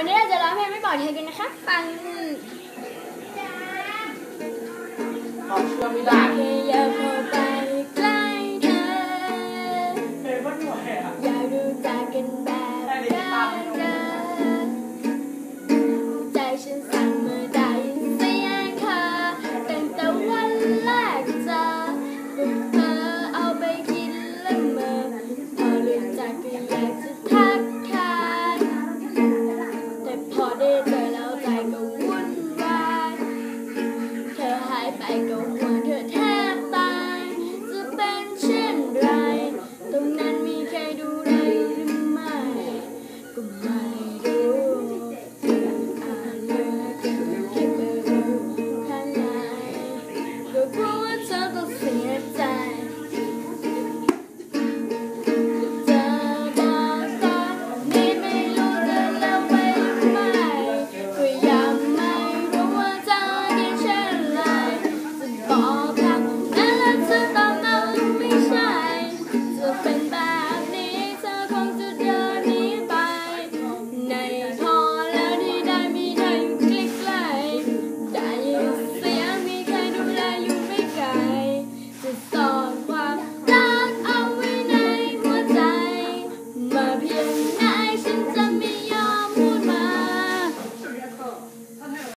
วันนี้เราจะร้องเพลงไม่บอกใครกันนะคะฟังขอเชื่อไม่ได้ากเข้าไปใกลเธอเย่ารู้จักกันแบบใกล้ใจฉันสั่น I don't want.